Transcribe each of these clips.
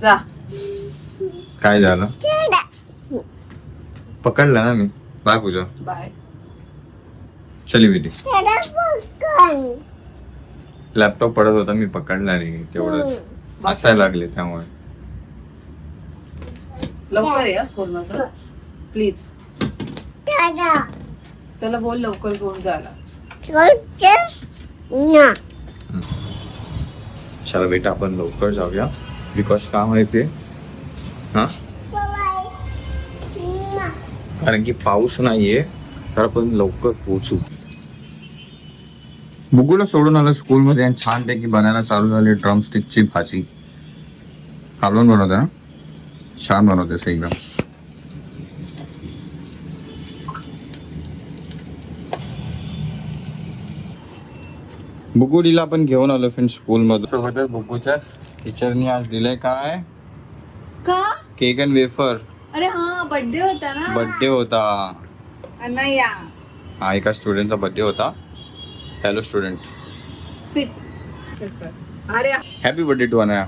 जा. काय झालं? पकडलं ना मी. बाय पूजा. बाय. चली बेटी. लॅपटॉप पडत होता मी पकडला रे तेवढंच हसायला लागले त्यामुळे. लवकर या स्कूल प्लीज त्याला बोल लवकर घेऊन जायला चला बेटा आपण लवकर जाऊया. बिकॉज का माहिती हा? कारण की पाऊस नाहीये तर आपण लवकर पोहोचू. बुगूला सोडून आलं स्कूलमध्ये आणि छानपैकी बनायला चालू झाली ड्रमस्टिकची भाजी. कालवून बनवते ना? छान बनवते एकदम. बुगुडीला पण घेऊन आलो फ्रेंड स्कूलमध्ये सोबतच बुगूच्या टीचरनी आज दिलंय काय? का? केक अँड वेफर अरे हा बर्थडे होता ना. बर्थडे होता. नाही या हा एका स्टुडंटचा बर्थडे होता. हॅलो स्टुडंट सिट अरे हॅपी बर्थडे टू अनया.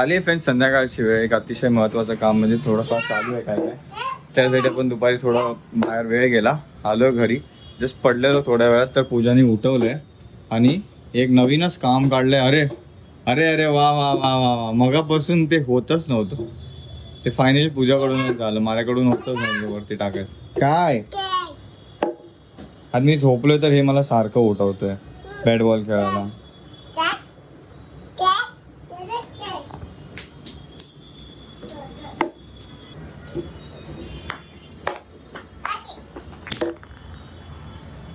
आली फ्रेंड संध्याकाळची वेळ. एक अतिशय महत्वाचं काम म्हणजे थोडंफार चालू आहे काय काय. त्यासाठी आपण दुपारी थोडा बाहेर वेळ गेला. आलो घरी. जस्ट पडलेलो थोड्या वेळात तर पूजाने उठवलंय. आणि एक नवीनच काम काढलंय. अरे अरे अरे वा वा वा वा वा. मगापासून ते होतच नव्हतं. ते फायनली पूजाकडूनच झालं. माझ्याकडून होतच नव्हतं वरती टाकायचं. काय? आणि मी झोपलोय तर हे मला सारखं उठवतोय. बॅट बॉल खेळायला.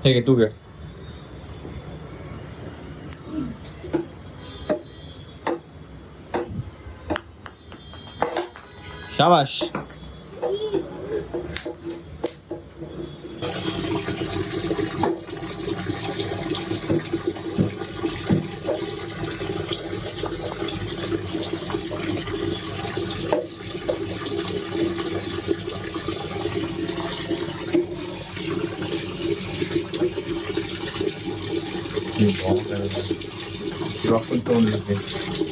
ठीक आहे तू घे. शाबाश आपण तोंड लागते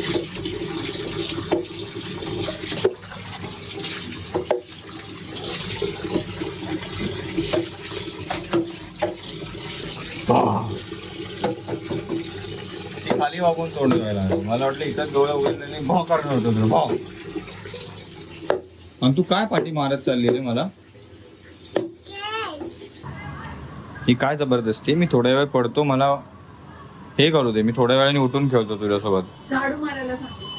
ती खाली वागून सोडून गेला मला वाटलं इथं डोळे उघडले नाही भाव करणार होतो तुला भाव. आणि तू काय पाठी मारत चालली रे मला? ही काय जबरदस्ती? मी थोड्या वेळ पडतो मला हे करू दे. मी थोड्या वेळाने उठून खेळतो तुझ्यासोबत. झाडू मारायला सांगितले.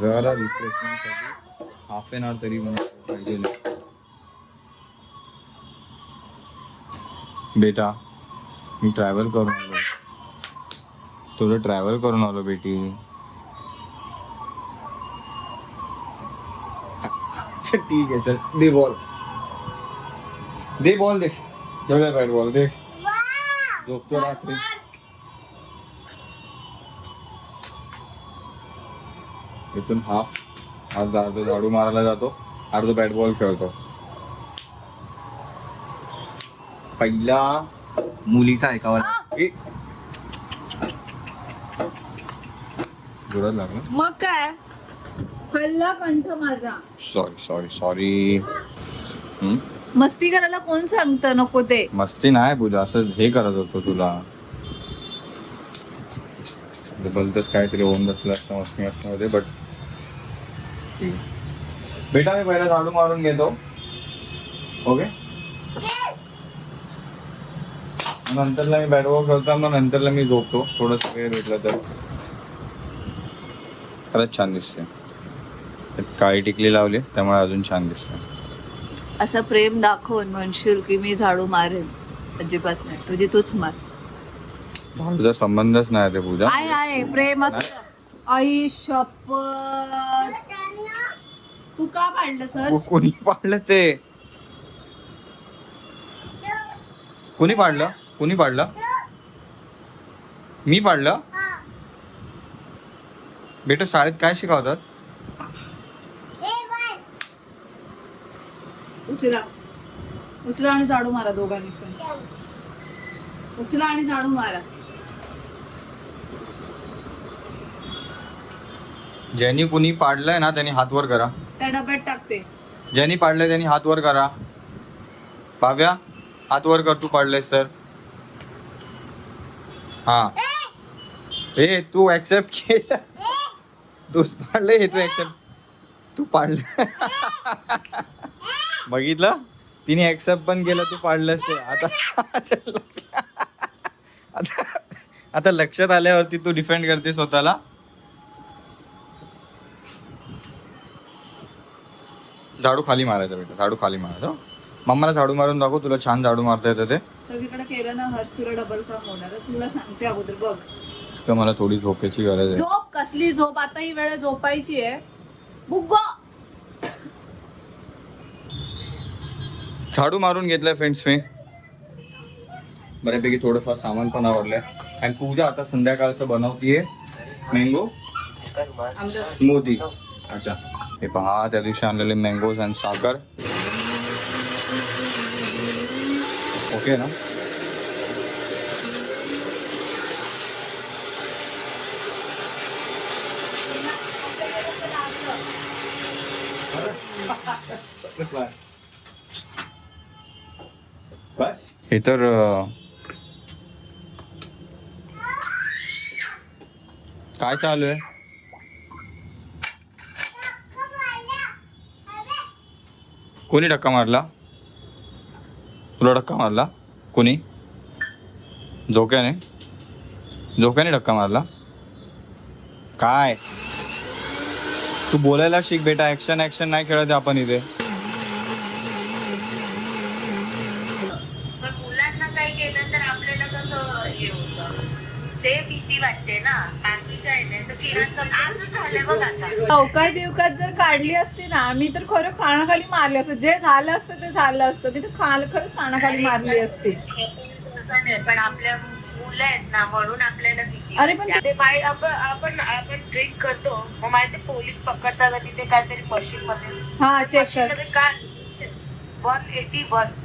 जरा रिफ्रेशमेंटसाठी हाफ एन आवर तरी पाहिजे बेटा मी ट्रॅव्हल करून आलो तुझं ट्रॅव्हल करून आलो बेटी. अच्छा ठीक आहे सर. दे बॉल दे बॉल दे जेवढ्या बॅट बॉल दे झोपतो रात्री. इथून हाफ अर्धा अर्ध झाडू मारायला जातो. अर्ध बॅट बॉल खेळतो. पहिला मुलीचा ऐकावा ए! जोरात लागलं. मग काय? हल्ला कंठ माझा. सॉरी सॉरी सॉरी मस्ती करायला कोण सांगत? नको ते. मस्ती नाही पूजा. असं हे करत होतो तुला. भलतच काहीतरी होऊन बसलं असतं मस्ती मध्ये बट बेटा मी पहिला झाडू मारून घेतो. ओके नंतरला मी बॅट बॉल खेळतो मग नंतरला मी झोपतो. थोडस वेळ भेटला तर. खरंच छान दिसते काळी टिकली लावली त्यामुळे अजून छान दिसते असं प्रेम दाखवून म्हणशील की मी झाडू मारेन. अजिबात नाही. तुझी तूच मार. तुझा संबंधच नाही ते पूजा. आहे आहे. प्रेम असं. आई शपथ. तू का पाडलं सर? कोणी पाडलं ते? कोणी पाडलं कोणी पाडलं? मी पाडलं? बेटा शाळेत काय शिकवतात? उचला. उचला आणि झाडू मारा दोघांनी पण. उचला आणि झाडू मारा. ज्यांनी कुणी पाडलंय ना त्यांनी हात वर करा. त्या डब्यात टाकते. ज्यांनी पाडलंय त्यांनी हात वर करा. भाव्या हात वर कर तू पाडलंयस तर. हा. ए तू ऍक्सेप्ट केलं? तू पाडलंय हे तू ऍक्सेप्ट तू पाडलं. बघितलं? तिने ऍक्सेप्ट पण केलं तू पाडलंस ते. आता आता आता लक्षात आल्यावरती तू डिफेंड करते स्वतःला. झाडू खाली मारायचा बेटा झाडू खाली मारायचा. मम्माला झाडू मारून दाखव तुला छान झाडू मारता येतं ते. सगळीकडे केलं ना हर्ष तुला डबल काम होणार. तुला सांगते अगोदर बघ. मला थोडी झोपेची गरज आहे. झोप कसली? झोप आता ही वेळ झोपायची आहे. बुग्गो झाडू मारून घेतलंय फ्रेंड्स मी. बऱ्यापैकी थोडंफार सामान पण आवडलंय आणि पूजा आता संध्याकाळचं बनवतीये. मँगो स्मूदी अच्छा. हे पहा त्या दिवशी आणलेले मँगोज आणि साखर. ओके ना हे तर काय चालू आहे कोणी धक्का मारला तुला धक्का मारला. कोणी? झोक्याने झोक्याने धक्का मारला. काय? तू बोलायला शिक बेटा. ऍक्शन ऍक्शन नाही खेळत आपण इथे. पण मुलांना काय केलं तर आपल्याला कसं हे होतं? ते भीती वाटते ना. बाकी काय नाही तर किरण आज झालं बघ आता. अवकात बिवकात जर काढली असती ना मी तर खरं कानाखाली मारली असतं. जे झालं असतं ते झालं असतं. मी तर खाल खरंच कानाखाली मारली असती. पण आपल्या मुलं आहेत ना म्हणून आपल्याला अरे पण आपण आपण आपण ड्रिंक करतो मग माहिती पोलीस पकडतात आणि तिथे काहीतरी मशीन मध्ये हा चेक कर. काय वन एटी वन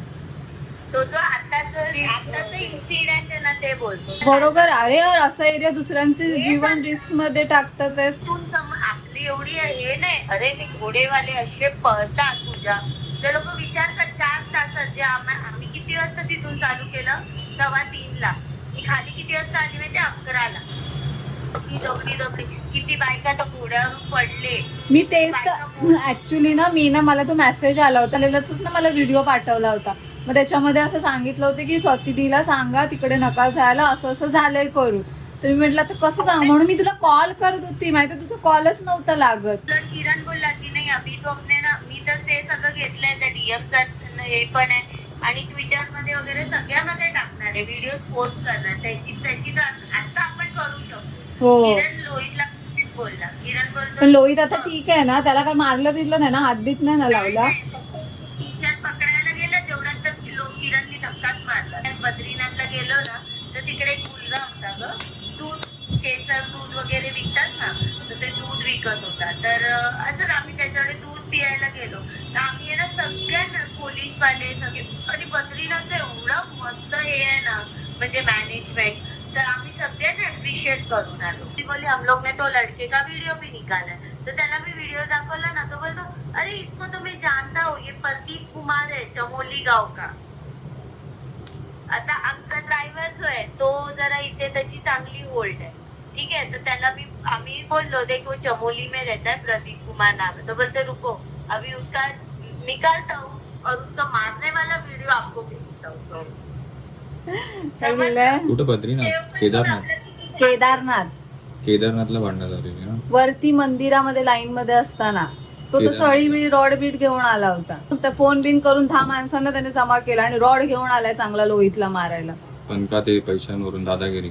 तो जो आताच आताच इन्सिडेंट आहे ना ते बोलतो बरोबर. अरे यार असा एरिया दुसऱ्यांचे जीवन रिस्कमध्ये टाकतात आहेत. तू सम आपली एवढी हे नाही. अरे ते घोडेवाले असे पळतात तुझ्या ते लोक विचार कर चार तासात जे आम्हा- किती वाजता तिथून चालू केलं? सव्वा तीन ला मी खाली किती वाजता आली माहिती अकराला. दगडी दगडी किती बायका तर घोड्यावरून पडले. मी तेच तर ऍक्च्युली ना मी ना मला तो मेसेज आला होता. त्यालाच ना मला व्हिडिओ पाठवला होता. मग त्याच्यामध्ये असं सांगितलं होतं की स्वातीला सांगा तिकडे नका जायला. असं असं झालंय करू तर मी म्हटलं आता कसं सांग म्हणून मी तुला कॉल करत होती. माहिती तुझा कॉलच नव्हता लागत. तर किरण बोलला की नाही अभि तो अपने ना मी तर ते सगळं घेतलंय. त्या डीएमचा हे पण आहे. आणि ट्विटरमध्ये वगैरे सगळ्यामध्ये टाकणार आहे. व्हिडिओ पोस्ट करणार. त्याची त्याची तर आता आपण करू शकतो हो. किरण लोहितला बोलला. किरण बोलतो पण लोहित आता ठीक आहे ना? त्याला काय मारलं बिरलं नाही ना? हातबीत नाही ना लावला? टीचर पकडायला गेलं. तेवढ्यात तर किलो किरणनी धक्काच मारला. बद्रीनाथला गेलो ना तर तिकडे एक मुलगा होता ग. दूध केसर दूध वगैरे विकतात ना तर ते दूध विकत होता. तर असंच आम्ही त्याच्याकडे दूध पियायला गेलो. तर आम्ही आहे ना सगळ्या पोलीसवाले सगळे आणि बद्रीनाथचं एवढं मस्त हे आहे ना म्हणजे मॅनेजमेंट तर आम्ही सगळ्यांना अप्रिशिएट करून आलो. ती बोली हम लोग ने तो लड़के का वीडियो भी निकाला तर त्याला मी व्हिडिओ दाखवला ना तो बोलतो अरे इसको तुम्ही जानता हो ये प्रतीक कुमार है चमोली गाव का. आता आमचा ड्रायव्हर जो आहे तो जरा इथे त्याची चांगली होल्ड आहे. ठीक है तो त्याला मी आम्ही बोललो देख चमोली में रहता है प्रदीप कुमार नाम है. तो बोलते रुको अभी उसका निकालता हूँ और उसका मारने वाला वीडियो आपको भेजता हूँ. चांगलंय. कुठं बद्रीनाथ? केदारनाथ. केदारनाथ. केदारनाथला भांडण्यात आलेली ना? वरती मंदिरामध्ये लाईन मध्ये असताना. तो तर. सळी बिळी रॉड बीट घेऊन आला होता त्या फोन बिन करून दहा माणसांना त्याने जमा केला आणि रॉड घेऊन आलाय चांगला लोहितला मारायला पण का ते पैशांवरून दादागिरी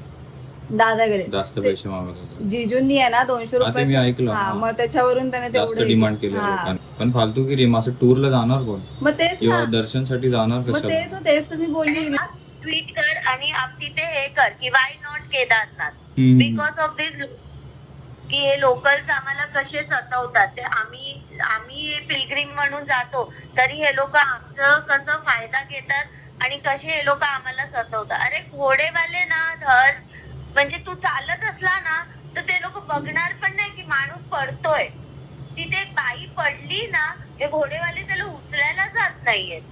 दादागिरी जास्त पैसे मागत होते जिजूंनी आहे ना दोनशे हा, ते मी रुपये ऐकलं, हा. मग त्याच्यावरून त्याने जास्त डिमांड केलं हा. लोकांनी. पण फालतू की रे असं टूरला जाणार कोण मग तेच किंवा दर्शनसाठी जाणार मग कसं तेच तेच तुम्ही बोलली ट्वीट कर आणि आप तिथे हे कर की why not Kedarnath. Because of this की हे लोकल्स आम्हाला कसे सतवतात? ते आम्ही आम्ही पिलग्रिम म्हणून जातो तरी हे लोक आमचं कसं फायदा घेतात आणि कसे हे लोक आम्हाला सतवतात? अरे घोडेवाले ना धर. म्हणजे तू चालत असला ना तर ते लोक बघणार पण नाही की माणूस पडतोय. तिथे एक बाई पडली ना हे घोडेवाले त्याला उचलायला जात नाहीयेत.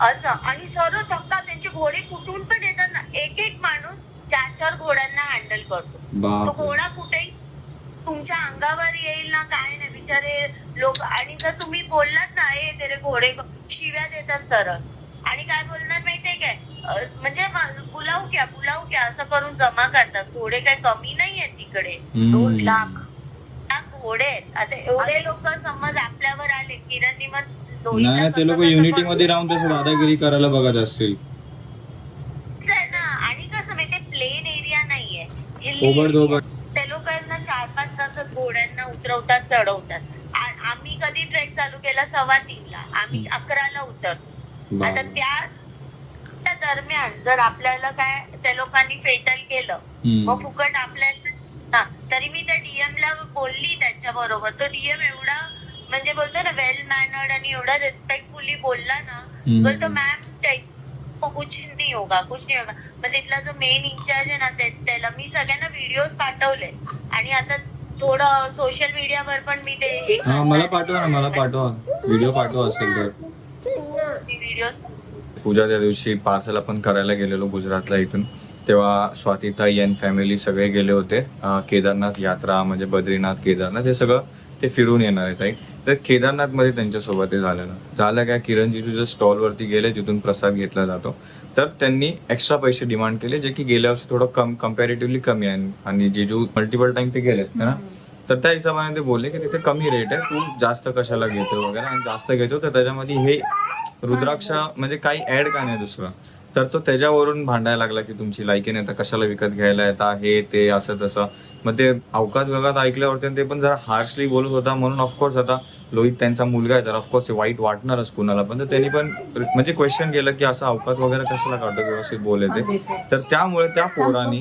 असं. आणि सर्व धक्का त्यांचे घोडे कुठून पण येतात ना. एक एक माणूस चार चार घोड्यांना हँडल करतो. तो घोडा कुठे तुमच्या अंगावर येईल ना काय नाही बिचारे लोक. आणि जर तुम्ही बोललात ना ए तेरे घोडे को-" शिव्या देतात सरळ. आणि काय बोलणार माहितीये काय? म्हणजे बुलाऊ क्या बुलाऊ क्या असं करून जमा करतात. घोडे काय कमी नाहीये तिकडे. हम्म. दोन लाख. लाख घोडे आहेत. आता एवढे लोक समज आपल्यावर आले. किरणनी मग नाही ते लोक युनिटी मध्ये राहून तसं दादागिरी करायला बघत असतील. आणि कसं माहितीये प्लेन एरिया नाहीये हिल्ली ओबड area. दोबड ते लोकांना चार पाच तासात घोड्यांना उतरवतात चढवतात. आम्ही कधी ट्रेक चालू केला? सव्वा तीनला. आम्ही अकराला उतरतो आता. त्या त्या दरम्यान जर आपल्याला काय त्या लोकांनी फेटल केलं. मग फुकट आपल्याला तरी मी त्या डीएम ला बोलली त्यांच्या बरोबर तो डीएम एवढा म्हणजे बोलतो ना वेल मॅनर्ड आणि एवढा रिस्पेक्टफुली बोलला ना. बोलतो मॅम कुछ नाही होगा कुछ नाही होगा. मग तिथला जो मेन इंचार्ज आहे ना त्याला मी सगळ्यांना व्हिडिओ पाठवले आणि आता थोडं सोशल मीडियावर पण मी ते हे मला. पाठवा ना मला पाठवा. व्हिडिओ पाठवा असेल तर. व्हिडिओ पूजा त्या दिवशी पार्सल आपण करायला गेलेलो गुजरातला इथून. तेव्हा स्वातीताई अँड फॅमिली सगळे गेले होते. अं, केदारनाथ यात्रा म्हणजे बद्रीनाथ केदारनाथ हे सगळं ते फिरून येणार आहे ताई तर केदारनाथमध्ये त्यांच्यासोबत हे झालेलं झालं काय? किरण जिजूच्या स्टॉलवरती गेले जिथून प्रसाद घेतला जातो. तर त्यांनी एक्स्ट्रा पैसे डिमांड केले जे की गेल्या वर्षी थोडं कम कम्पॅरेटिव्हली कमी आहे. आणि जिजू मल्टिपल टाइम ते गेलेत है ना? तर त्या हिशोबाने ते बोलले की तिथे कमी रेट आहे तू जास्त कशाला घेतो वगैरे आणि जास्त घेतो तर त्याच्यामध्ये हे रुद्राक्ष म्हणजे काही ऍड का नाही दुसरं? तर तो त्याच्यावरून भांडायला लागला की तुमची लायकी नाही तर कशाला विकत घ्यायला येता हे ते असं तसं मग ते अवकात वगात ऐकल्यावरती ते पण जरा हार्शली बोलत होता. म्हणून ऑफकोर्स आता लोहित त्यांचा मुलगा आहे तर ऑफकोर्स ते वाईट वाटणारच कुणाला पण. तर त्यांनी पण म्हणजे क्वेश्चन केलं की असं अवकात वगैरे कशाला काढतो व्यवस्थित बोले ते. तर त्यामुळे त्या पोरांनी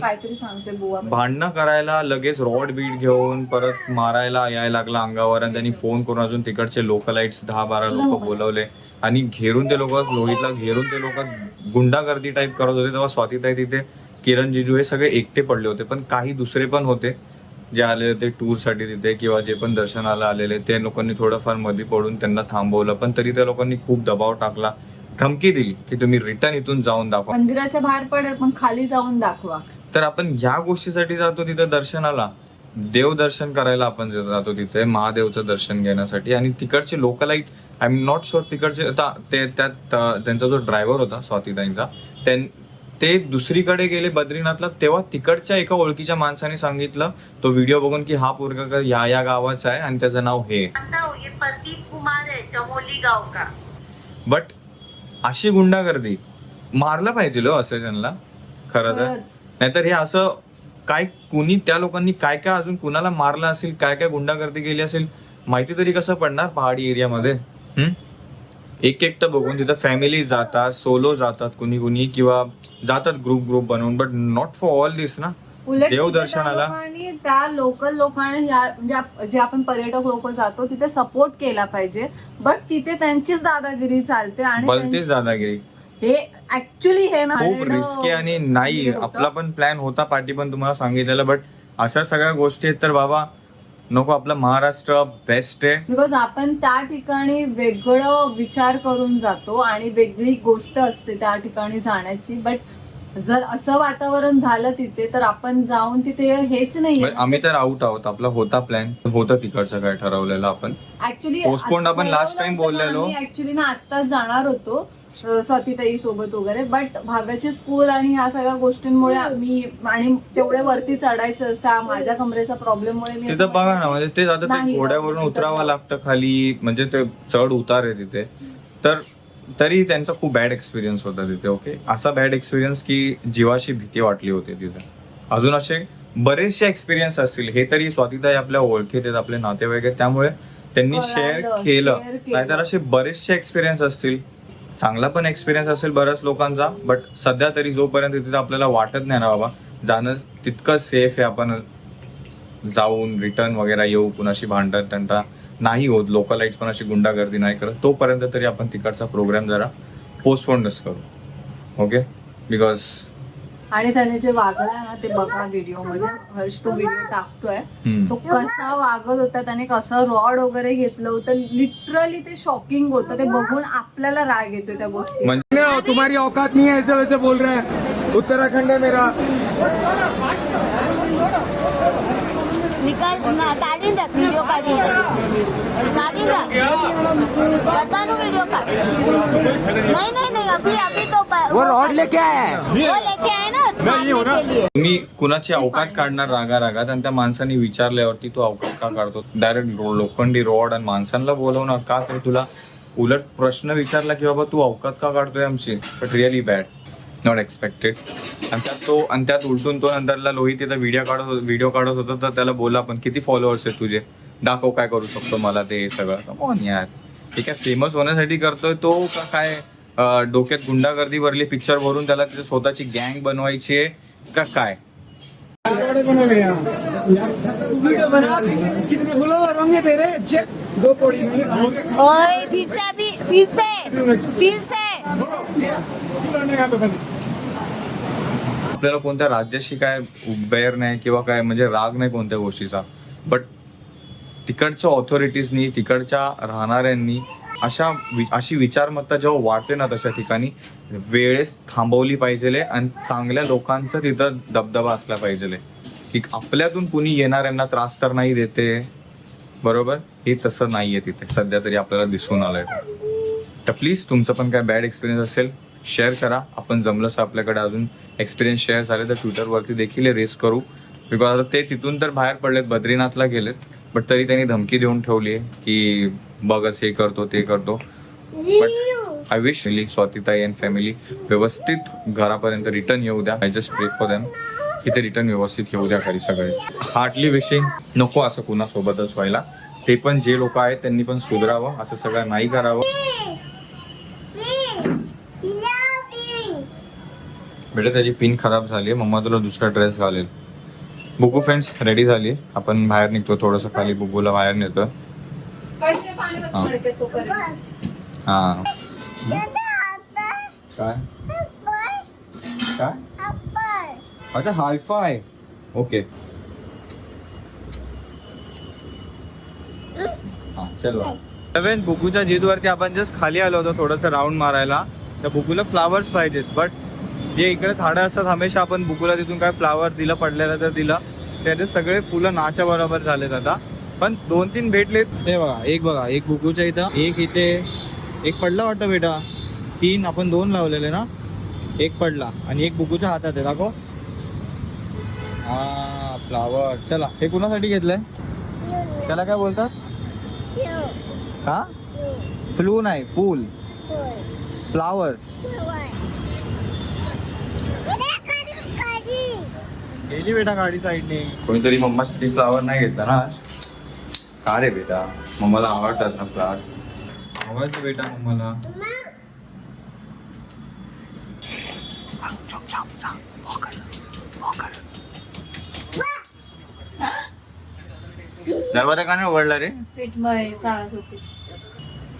भांडणं करायला लगेच रॉड बीट घेऊन परत मारायला यायला लागला अंगावर आणि त्यांनी फोन करून अजून तिकडचे लोकलाइट्स दहा बारा लोक बोलवले. आणि घेरून ते लोक लोहितला घेरून ते लोक गुंडागर्दी टाईप करत होते. तेव्हा स्वातीताई तिथे किरण जिजू हे सगळे एकटे पडले होते पण काही दुसरे पण होते जे आले होते टूरसाठी तिथे किंवा जे पण दर्शनाला आलेले ते लोकांनी थोडंफारमध्ये पडून त्यांना थांबवलं पण तरी त्या लोकांनी खूप दबाव टाकला धमकी दिली की तुम्ही रिटर्न इथून जाऊन दाखवा. मंदिराच्या बाहेर पडेल पण खाली जाऊन दाखवा. तर आपण ह्या गोष्टीसाठी जातो तिथे दर्शनाला. देवदर्शन करायला आपण जातो तिथे महादेवचं दर्शन घेण्यासाठी. आणि तिकडचे localite I am not sure तिकडचे आता ते त्यात त्यांचा जो ड्रायव्हर होता स्वातीताईंचा त्यां ते दुसरीकडे गेले बद्रीनाथला तेव्हा तिकडच्या एका ओळखीच्या माणसाने सांगितलं तो व्हिडिओ बघून की हा पोरगा या या गावाचा आहे आणि त्याचं नाव हे आहे. प्रदीप कुमार है चमोली गाव का बट अशी गुंडागर्दी मारलं पाहिजे हो असं त्यांना खरं तर. नाहीतर हे असं काय कुणी त्या लोकांनी काय काय अजून कुणाला मारलं असेल काय काय गुंडागर्दी केली असेल माहिती तरी कसं पडणार पहाडी एरियामध्ये हम्म? एक एकटं बघून तिथं फॅमिली जातात सोलो जातात कुणी कुणी किंवा जातात ग्रुप ग्रुप बनवून but not for all this ना. उलट तिथे देवदर्शनाला- त्या लोकांनी त्या लोकल लोकांनी म्हणजे जे आपण पर्यटक लोक जातो तिथे सपोर्ट केला पाहिजे. बट तिथे त्यांचीच दादागिरी चालते आणि दादागिरी. हे ऍक्च्युली हे ना खूप रिस्की आणि नाही. आपला पण प्लॅन होता पाठी पण तुम्हाला सांगितलेलं बट अशा सगळ्या गोष्टी आहेत तर बाबा नको आपलं महाराष्ट्र बेस्ट आहे. बिकॉज आपण त्या ठिकाणी वेगळं विचार करून जातो आणि वेगळी गोष्ट असते त्या ठिकाणी जाण्याची. बट जर असं वातावरण झालं तिथे तर आपण जाऊन तिथे हेच नाही आम्ही तर आउट आहोत. आपला होता प्लॅन होतं तिकडचं काय ठरवलेलं आपण. ऍक्च्युली Postponed आपण last time बोललेलो. ऍक्च्युली ना आत्ताच जाणार होतो. स्वातीताई सोबत वगैरे. बट भाव्याची स्कूल आणि ह्या सगळ्या गोष्टींमुळे मी आणि तेवढे वरती चढायचं असं माझ्या कमरेचा प्रॉब्लेममुळे मी तिथं बघा ना म्हणजे ते आता ते घोड्यावरून उतरावं. लागतं खाली म्हणजे ते चढ उतार आहे तिथे. तर तरी त्यांचा खूप बॅड एक्सपिरियन्स होता तिथे ओके असा बॅड एक्सपिरियन्स की जीवाशी भीती वाटली होती तिथे. अजून असे बरेचसे एक्सपिरियन्स असतील. हे तरी स्वातीताई आपल्या ओळखीत आहेत आपले नातेवाईक आहेत. त्यामुळे त्यांनी शेअर केलं. केलं. नाहीतर असे बरेचसे एक्सपिरियन्स असतील. चांगला पण एक्सपिरियन्स असेल बऱ्याच लोकांचा बट सध्या तरी जोपर्यंत तिथे आपल्याला वाटत नाही ना बाबा जाणं तितकं सेफ आहे आपण जाऊन रिटर्न वगैरे येऊ कुणाशी भांडण तंटा नाही होत लोकलाईट्स पण अशी गुंडागर्दी नाही करत तोपर्यंत तरी आपण तिकडचा प्रोग्राम जरा पोस्टपोनच करू. ओके बिकॉज आणि त्याने जे वागलाय ना ते बघा व्हिडिओमध्ये. हर्ष तो व्हिडिओ टाकतोय तो कसा वागत होता त्याने कसं रॉड वगैरे घेतलं होतं लिटरली ते शॉकिंग होतं. ते बघून आपल्याला राग येतोय त्या गोष्टी म्हणजे नहीं, तुम्हारी औकात नहीं है ऐसे वैसे बोल रहे हैं. उत्तराखंड है मेरा. निकाल ना काढीन टाक व्हिडिओ काढीन टाक काढीन टाक बतानो व्हिडिओ काढ नहीं नहीं नहीं अभी अभी तो वो रॉड लेके आया है। वो लेके लिए तुम्ही कुणाची अवकात काढणार रागा रागात आणि त्या माणसाने विचारल्यावरती तू अवकात का काढतो? डायरेक्ट लोखंडी रॉड आणि माणसांना बोलवणार का ते तुला उलट प्रश्न विचारला की बाबा तू अवकात का काढतोय आमची? But really bad not expected आणि त्यात तो आणि त्यात उलटून तो नंतरला लोहित तिथं व्हिडिओ काढत व्हिडिओ काढत होता तर त्याला बोला पण किती फॉलोअर्स आहेत तुझे? दाखव काय करू शकतो मला ते सगळं. कमॉन यार. ठीक आहे फेमस होण्यासाठी करतोय तो का काय? डोक्यात गुंडागर्दी भरली पिक्चर भरून त्याला त्याची स्वतःची गँग बनवायची आहे. का काय? ओए फिर से अभी फिर से फिर से. आपल्याला कोणत्या राज्याशी काय बैर नाही किंवा काय म्हणजे राग नाही कोणत्या गोष्टीचा. बट तिकडच्या ऑथॉरिटीजनी तिकडच्या राहणाऱ्यांनी अशा वि- अशी विचारमत्ता जेव्हा वाटते ना तशा ठिकाणी वेळेस थांबवली पाहिजे आणि चांगल्या लोकांचा तिथं दबदबा असला पाहिजे की आपल्यातून कुणी येणाऱ्यांना त्रास तर नाही देते बरोबर? हे तसं नाहीये तिथे. सध्या तरी आपल्याला दिसून आलंय. तर प्लीज तुमचं पण काय बॅड एक्सपिरियन्स असेल शेअर करा. आपण जमलंच आपल्याकडे अजून एक्सपिरियन्स शेअर झाले तर ट्विटरवरती देखील रेस करू. बिकॉज आता ते तिथून तर बाहेर पडलेत बद्रीनाथला गेलेत. बट तरी त्यांनी धमकी देऊन ठेवली आहे की बघच हे करतो ते करतो. But I wish Swatitai and family व्यवस्थित घरापर्यंत रिटर्न येऊ द्या. I just pray for them की ते रिटर्न व्यवस्थित येऊ द्या घरी सगळे हार्डली विशिंग नको असं कुणासोबतच व्हायला. ते पण जे लोक आहेत त्यांनी पण सुधरावं. असं सगळं नाही करावं. बेटा त्याची पिन खराब झाली. मम्मा तुला दुसरा ड्रेस घालेल. बुकू फ्रेंड्स रेडी झाली. आपण बाहेर निघतो थोडस खाली. बुकूला बाहेर नेतो. हा. हा. काय? काय? अच्छा हाय फाय ओके हा चल. नवीन बुकूच्या जीदवरती आपण जस्ट खाली आलो होतो थोडंसं राऊंड मारायला. त्या बुकूला फ्लावर्स पाहिजेत. बट जे इकडे झाडं असतात हमेशा आपण बुकूला तिथून काय फ्लावर दिलं पडलेलं तर दिलं. त्याचे सगळे फुलं नाच्या बरोबर झालेत आता. पण दोन तीन भेटलेत. हे बघा एक बघा एक बुकूच्या इथं एक इथे एक पडला वाटतं बेटा. तीन आपण दोन लावलेले ना? एक पडला आणि एक बुकूच्या हातात आहे दाखव. हा फ्लावर. चला हे कुणासाठी घेतलंय? त्याला काय बोलतात? का फ्लू नाही फूल. फ्लावर. गेली बेटा गाडी साईडने. कोणीतरी मम्मासाठी फ्लावर नाही घेतला ना आज? का रे बेटा? मम्माला आवडतात ना फ्लावर. आवडते बेटा मम्माला दरवाजा का नाही उघडला रे?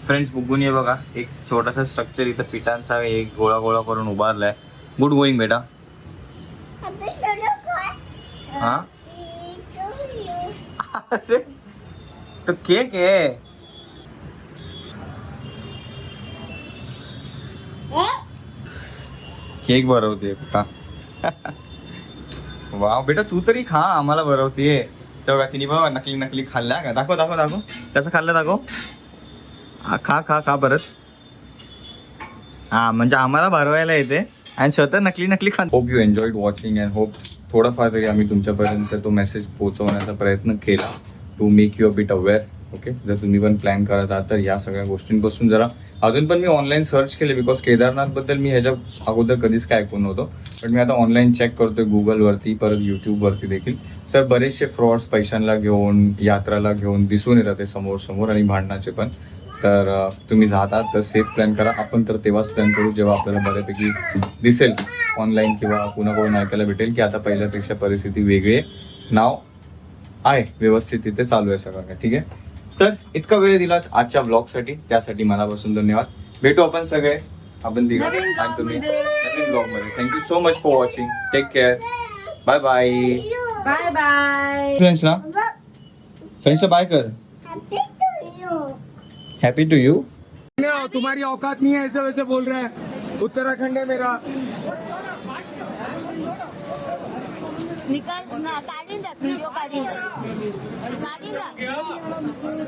फ्रेंड्स बघून ये बघा. एक छोटासा स्ट्रक्चर इथं पिठांचा एक गोळा गोळा करून उभारलाय. गुड गोईंग बेटा. हा? तो केक आहे केक भरवते का? वा बेटा तू तरी खा आम्हाला भरवतीये. तेव्हा तिने बघा नकली नकली खाल्ल्या का? दाखव दाखव दाखव. त्याचं खाल्लं दाखव. हा, खा खा खा परत. हा म्हणजे आम्हाला भरवायला येते. आणि स्वतः नकली नकली खा hope you enjoyed watching and hope थोडाफार तरी आम्ही तुमच्यापर्यंत तो मेसेज पोहोचवण्याचा प्रयत्न केला. To make you a bit aware okay जर तुम्ही पण प्लॅन करत आहात तर या सगळ्या गोष्टींपासून जरा अजून पण मी ऑनलाईन सर्च केले बिकॉज केदारनाथबद्दल मी ह्याच्या अगोदर कधीच काय ऐकून नव्हतो. पण मी आता ऑनलाईन चेक करतोय गुगलवरती परत यूट्यूबवरती देखील. तर बरेचसे फ्रॉड्स पैशांना घेऊन यात्राला घेऊन दिसून येतात ते समोर समोर आणि भांडणाचे पण. तर तुम्ही जातात तर सेफ प्लॅन करा. आपण तर तेव्हाच प्लॅन करू जेव्हा आपल्याला बऱ्यापैकी दिसेल ऑनलाईन किंवा कुणाकडून ऐकायला भेटेल की आता पहिल्यापेक्षा परिस्थिती वेगळी आहे. नाव आहे. व्यवस्थित तिथे चालू आहे सगळं काय ठीक आहे? तर इतका वेळ दिलात आजच्या ब्लॉगसाठी त्यासाठी मनापासून धन्यवाद. भेटू आपण सगळे. आपण आणि तुम्ही. नवीन ब्लॉगमध्ये. Thank you so much for watching take care bye bye bye bye फ्रेंड्सला फ्रेंड्सला बाय कर हॅपी टू यू नहीं, तुम्हारी औकात नहीं है ऐसे वैसे बोल रहे हैं। उत्तराखंड है मेरा। निकाल ना काढीन टाक व्हिडिओ काढीन टाक. काढीन टाक.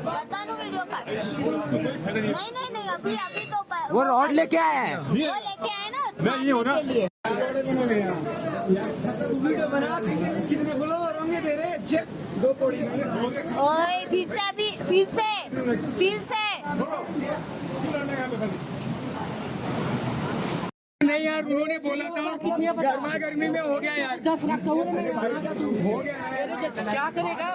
बतानो वीडियो काढ. नहीं नहीं नहीं अभी अभी तो वो रॉड लेके आया है. वो लेके आए ना मारने के लिए तू वीडियो बना कितने फॉलोवर होंगे तेरे दो कोड़ी ओए फिर से अभी फिर से फिर से। नहीं यार उन्होंने बोला था गर्मा गर्मी में हो गया यार। दस लाख हो। गया। क्या करेगा?